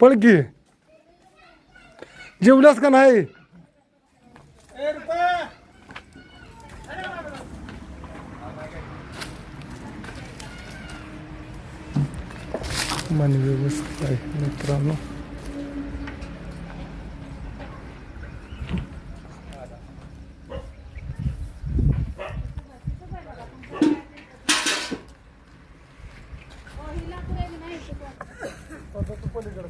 पळ की जेवल्यास का नाही? मन व्यवस्थित आहे मित्रांनो.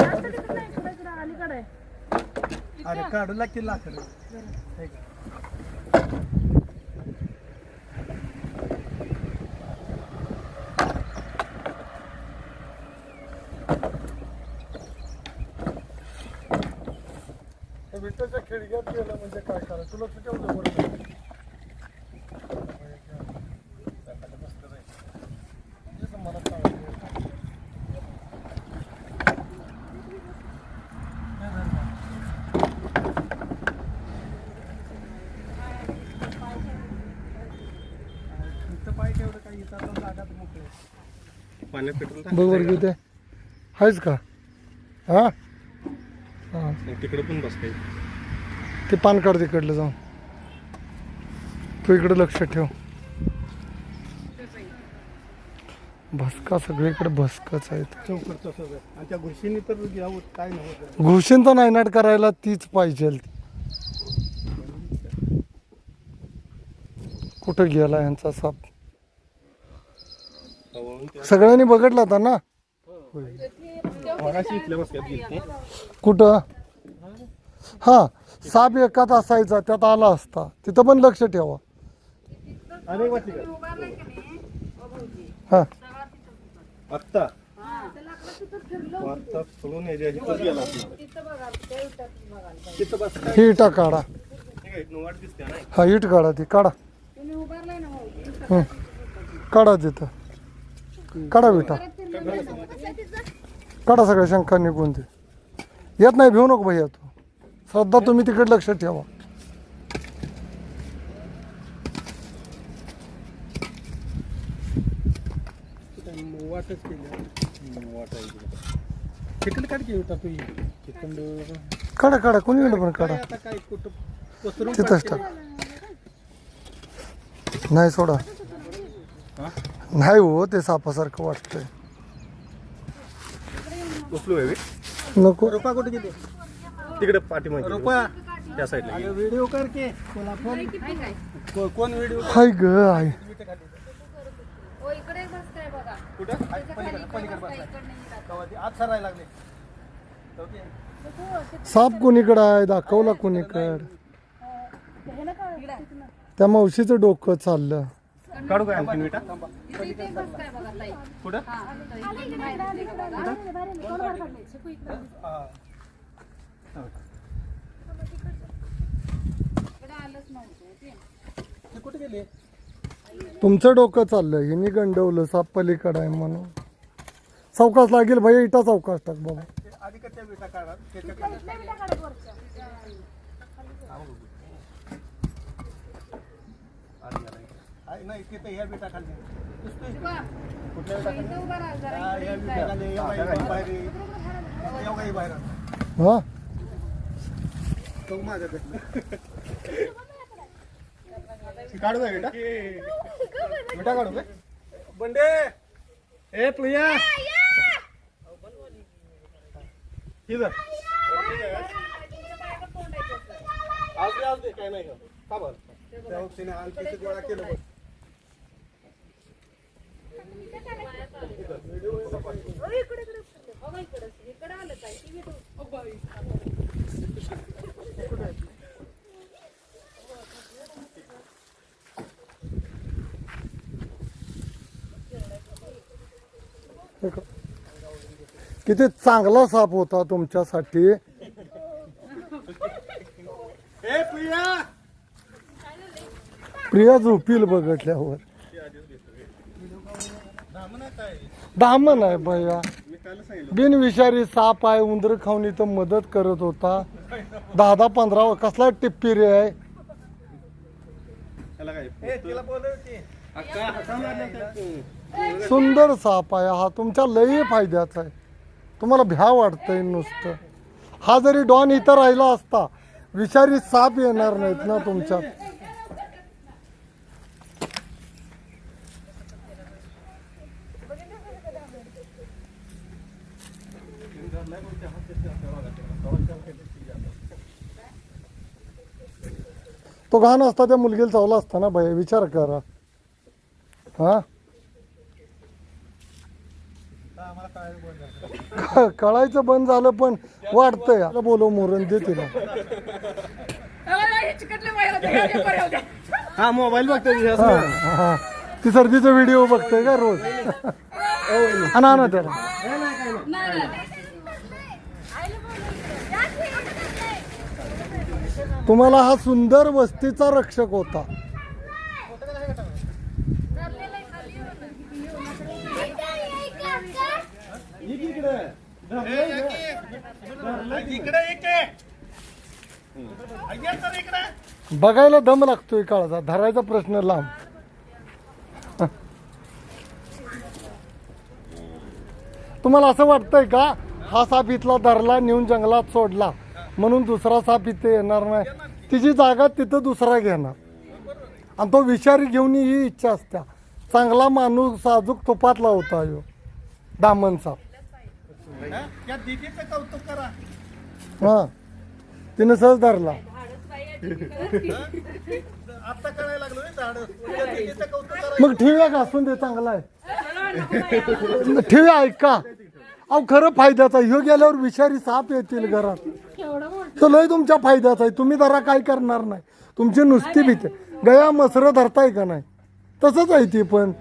जास्त तिकडं नाही, इकडं इकडं आहे. अरे काढू लागतील लाकड विठ्ठलच्या खिडक्यात गेलं म्हणजे काय करायचं तुला ठेवलं बरोबर मला सांगायचं. इथं पाय ठेवलं काय इथं आता जागाच मोकळी आहे. पाण्यात पेट्रोल बघ बरं किती आहे. आहेच का? हा? हा. तिकडे पण बस काही ते पान काढ तिकडलं जाऊन. तू इकडे लक्ष ठेव. भस्का सगळीकडे भस्कच आहेत. चौकट तसंच आहे आणि त्या घुशीने तर काय नव्हतं घुशीन तर नायनाट करायला तीच पाहिजे. कुठं गेला यांचा साप? सगळ्यांनी बघितला होता ना? कुठं? हा साप एकात असायचा त्यात आला असता. तिथं पण लक्ष ठेवा. अरे वाटली का? हा. आत्ता? ही इटा काढा. ठीक आहे, इथनं वाट दिसते ना. हा इट काढा ती काढा. हं. काढा तिथं. काढा विटा काढा सगळ्या शंका निघून ते येत नाही भिवू नको भैया तू. श्रद्धा तुम्ही तिकडे लक्ष ठेवा. काढ काढा कोणी पण काढा. तिथंच टाक. नाही सोडा. नाही हो ते सापासारखं वाटतंय. उचलू आहे नको. रुपा कुठे गेली तिकडे पाठीमागे. रुपा त्या साईडला अरे व्हिडिओ कर की. तुला फोन को- कोण व्हिडिओ हाय ग हाय. ओ, इकडे एक बसतं आहे बघा. कुठं त्याच्याखाली इकडे पलीकडे बसतं, बसलाय. इकडनं येतात. कवा ती आत सरायला लागले. ओके. ते- साप कोणीकडं आहे? दाखवला कोणीकड. त्या मावशीचं डोकं चाललं. काढू काय आणखीन विटा. कुठं? कुठे गेले तुमचं डोकं चाललं हिने गंडवलं साप पलीकडं आहे म्हणून. चौकास लागेल भैया इटा चौकास टाक बाबा. आधी कच्च्या विटा काढा त्याच्या आहे, नाही तिथे ह्या विटा खाली दिसतोय शिवा, कुठल्या विटा खाली इथं उभा राहा जरा. हा, या इकडे विटा आहे. खाली या बाई- बाहेर बाई बाहेर आण. हा? तो माझ्याकडनं काढू काय विटा विटा काढू काय? बंडे. ए प्रिया. इथं आज दे आज दे. काय नाही का? बरं त्या तिने आणखी ते गोळा केलं बघ ओ, इकडे इकडे बघा इकडं इकडं आलं काय ती विटा. हे का? किती चांगला साप होता तुमच्यासाठी. ए प्रिया! प्रिया झोपील बघितल्यावर धामण दामन आहे भैया. मी काल सांगितलं बिनविषारी साप आहे उंदर खाऊन इथं मदत करत होता. दहा दहा पंधरा कसला टिप्पी रे आहे? सुंदर साप आहे हा. तुमच्या लई फायद्याचा आहे. तुम्हाला भ्या वाटतंय नुसतं. हा जरी डॉन इथं राहिला असता विषारी साप येणार नाहीत ना तुमच्यात. तो घाण असता त्या मुलगीला चावला असता ना भैया विचार करा. हा? आम्हाला काय बोल कळायचं बंद झालं पण वाटतंय. आता बोलव मोरण दे तिला. हा मोबाईल बघतो हा, हा. ती सर्दीचा व्हिडिओ बघतोय का रोज? आणा ना त्याला. तुम्हाला हा सुंदर वस्तीचा रक्षक होता. बघायला दम लागतोय काळाचा धरायचा प्रश्न लांब. तुम्हाला असं वाटतंय का? हा साप इथला धरला नेऊन जंगलात सोडला. म्हणून दुसरा साप इथे येणार नाही. तिची जागा तिथं दुसरा घेणार. आणि तो विषारी घेऊन ही इच्छा असत्या. चांगला माणूस साजूक तुपात लावता यो. दामन साप. हा? हा. तिने सहज धरला. मग ठेव्या घासून दे चांगला आहे. ठेव्या ऐका. अहो खरं फायद्याचा ह्यो गेल्यावर विषारी साप येतील घरात. तर लय तुमच्या फायद्याचा आहे. तुम्ही जरा काय करणार नाही. तुमची नुसती भीती. गया मसर धरताय का नाही? तसंच आहे ती पण.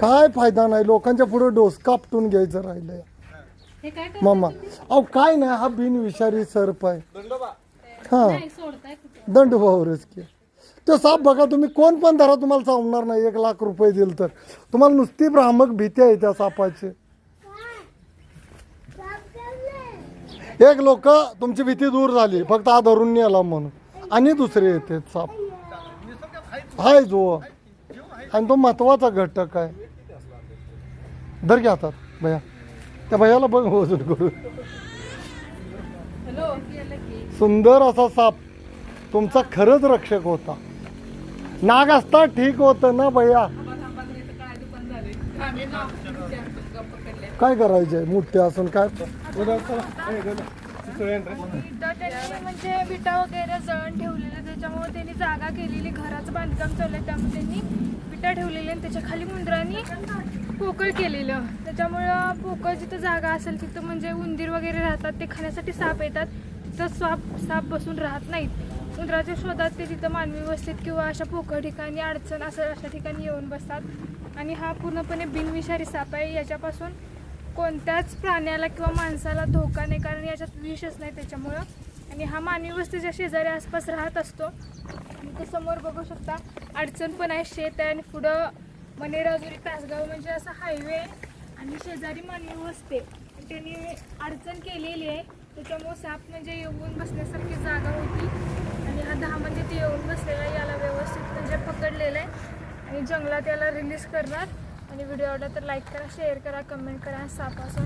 काय फायदा नाही. लोकांच्या पुढे डोस कापटून घ्यायचं राहिलंय. हे मामा. अहो काय नाही. हा बिनविषारी सर्प आहे. हा. दंड भावरच की ते साप बघा तुम्ही कोण पण धरा तुम्हाला चावणार नाही. एक लाख रुपये दिल तर. तुम्हाला नुसती भ्रामक भीती आहे त्या सापाची. एक लोक तुमची भीती दूर झाली. फक्त हा धरून नेला म्हणून. आणि दुसरे येते साप. हाय जो. आणि तो महत्त्वाचा घटक आहे. धर घ्या हातात भैया. त्या भैयाला बघ वजन करून. सुंदर असा साप. तुमचा खरंच रक्षक होता. नाग असता ठीक होतं ना भैया? काय करायचंय? मूर्ती असून काय? त्यांनी म्हणजे विटा वगैरे जळण ठेवलेलं त्याच्यामुळे त्यांनी जागा केलेली घराचं बांधकाम चाललंय त्यामुळे त्यांनी विटा ठेवलेल्या आणि त्याच्याखाली मुंद्रांनी पोकळ केलेलं. त्याच्यामुळं पोकळ जिथं जागा असेल तिथं म्हणजे उंदीर वगैरे राहतात ते खाण्यासाठी साप येतात. तिथं साप साप बसून राहत नाहीत. उंदराच्या शोधात ते तिथं मानवी वस्तीत किंवा अशा पोकळ ठिकाणी अडचण असं अशा ठिकाणी येऊन बसतात. आणि हा पूर्णपणे बिनविषारी साप आहे. याच्यापासून कोणत्याच प्राण्याला किंवा माणसाला धोका नाही कारण याच्यात विषच नाही त्याच्यामुळं. आणि हा मानवी वस्तीच्या शेजारी आसपास राहत असतो. आणि ते समोर बघू शकता अडचण पण आहे. शेत आहे आणि पुढं म्हणजे मनेराजुरी तासगाव म्हणजे असा हायवे आणि शेजारी मानवी वस्ते. त्यांनी अडचण केलेली आहे. त्याच्यामुळं साप म्हणजे येऊन बसण्यासारखी जागा होती. हा दहा म्हणजे ते येऊन बसलेला आहे. याला व्यवस्थित म्हणजे पकडलेलं आहे आणि जंगलात याला रिलीज करणार आणि व्हिडिओ आवडला तर लाईक करा शेअर करा कमेंट करा सापासून